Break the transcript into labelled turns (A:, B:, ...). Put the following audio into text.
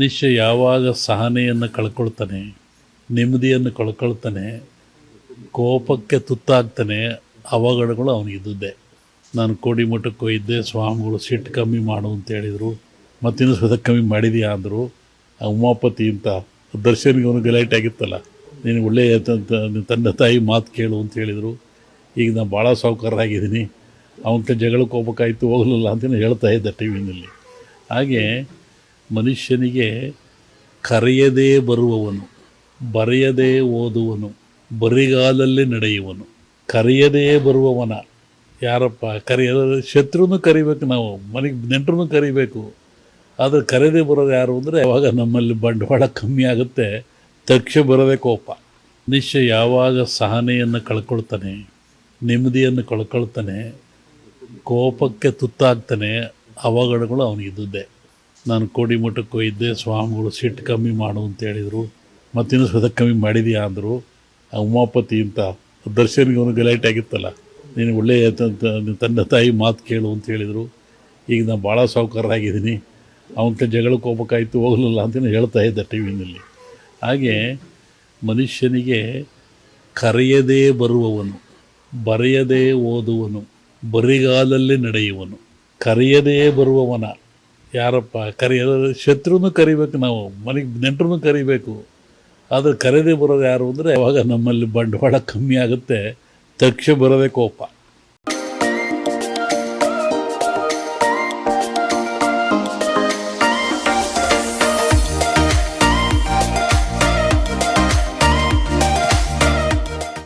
A: ಮನುಷ್ಯ ಯಾವಾಗ ಸಹನೆಯನ್ನು ಕಳ್ಕೊಳ್ತಾನೆ, ನೆಮ್ಮದಿಯನ್ನು ಕಳ್ಕೊಳ್ತಾನೆ, ಕೋಪಕ್ಕೆ ತುತ್ತಾಗ್ತಾನೆ, ಅವಘಡಗಳು ಅವನಿಗಿದ್ದೇ ನಾನು ಕೋಡಿಮಠಕ್ಕೆ ಹೋಗಿದ್ದೆ ಸ್ವಾಮಿಗಳು ಸಿಟ್ಟು ಕಮ್ಮಿ ಮಾಡು ಅಂತ ಹೇಳಿದರು, ಮತ್ತಿನ್ನು ಸ್ವತಃ ಕಮ್ಮಿ ಮಾಡಿದೀಯಾ ಅಂದರು. ಆ ಉಮಾಪತಿ ಅಂತ ದರ್ಶನ್ಗೆ ಅವನು ಗಲಾಟೆ ಆಗಿತ್ತಲ್ಲ, ನೀನು ಒಳ್ಳೆಯ ತಂದೆ ತಾಯಿ ಮಾತು ಕೇಳು ಅಂತ ಹೇಳಿದರು. ಈಗ ನಾನು ಭಾಳ ಸಾಹುಕಾರರಾಗಿದ್ದೀನಿ ಅವನ ಜಗಳಕ್ಕೆ ಹೋಗ್ಬೇಕಾಯ್ತು ಹೋಗಲಿಲ್ಲ ಅಂತ ಹೇಳ್ತಾ ಇದ್ದೆ ಟಿ ವಿನಲ್ಲಿ. ಹಾಗೆ ಮನುಷ್ಯನಿಗೆ ಕರೆಯದೇ ಬರುವವನು, ಬರೆಯದೇ ಓದುವನು, ಬರಿಗಾಲಲ್ಲಿ ನಡೆಯುವನು. ಕರೆಯದೇ ಬರುವವನ ಯಾರಪ್ಪ? ಕರೆಯದ ಶತ್ರುನೂ ಕರಿಬೇಕು ನಾವು ಮನೆಗೆ ನೆಂಟ್ರೂ ಕರಿಬೇಕು. ಆದರೆ ಕರೆದೇ ಬರೋದು ಯಾರು ಅಂದರೆ ಯಾವಾಗ ನಮ್ಮಲ್ಲಿ ಬಂಡವಾಳ ಕಮ್ಮಿ ಆಗುತ್ತೆ ತಕ್ಷ ಬರೋದೇ ಕೋಪ. ಮನುಷ್ಯ ಯಾವಾಗ ಸಹನೆಯನ್ನು ಕಳ್ಕೊಳ್ತಾನೆ, ನೆಮ್ಮದಿಯನ್ನು ಕಳ್ಕೊಳ್ತಾನೆ, ಕೋಪಕ್ಕೆ ತುತ್ತಾಗ್ತಾನೆ, ಅವಘಡಗಳು ಅವನಿಗಿದ್ದೇ ನಾನು ಕೋಡಿಮಠಕ್ಕೆ ಹೋಗಿದ್ದೆ ಸ್ವಾಮಿಗಳು ಸಿಟ್ಟು ಕಮ್ಮಿ ಮಾಡು ಅಂತ ಹೇಳಿದರು. ಮತ್ತಿನ್ನು ಸ್ವತಃ ಕಮ್ಮಿ ಮಾಡಿದೀಯಾ ಅಂದರು. ಆ ಉಮಾಪತಿ ಅಂತ, ದರ್ಶನ್ಗೆ ಅವನು ಗಲಾಟೆ ಆಗಿತ್ತಲ್ಲ. ನೀನು ಒಳ್ಳೆಯ ತಂದೆ ತಾಯಿ ಮಾತು ಕೇಳು ಅಂತ ಹೇಳಿದರು. ಈಗ ನಾನು ಭಾಳ ಸಾವುಕಾರಾಗಿದ್ದೀನಿ ಅವನ ಜಗಳಕ್ಕೆ ಹೋಗ್ಬೇಕಾಯ್ತು, ಹೋಗಲಿಲ್ಲ ಅಂತ ಹೇಳ್ತಾ ಇದ್ದೆ ಟಿ ವಿನಲ್ಲಿ ಹಾಗೆ ಮನುಷ್ಯನಿಗೆ ಕರೆಯದೇ ಬರುವವನು, ಬರೆಯದೇ ಓದುವನು, ಬರಿಗಾಲಲ್ಲಿ ನಡೆಯುವನು, ಕರೆಯದೇ ಬರುವವನ. ಯಾರಪ್ಪ ಕರೆಯೋ ಶತ್ರುನೂ ಕರಿಬೇಕು, ನಾವು ಮನೆಗೆ ನೆಂಟರನ್ನು ಕರಿಬೇಕು. ಆದರೆ ಕರೆದೇ ಬರೋದು ಯಾರು ಅಂದರೆ ಅವಾಗ ನಮ್ಮಲ್ಲಿ ಬಂಡವಾಳ ಕಮ್ಮಿ ಆಗುತ್ತೆ, ತಕ್ಷ ಬರೋದೇ ಕೋಪ.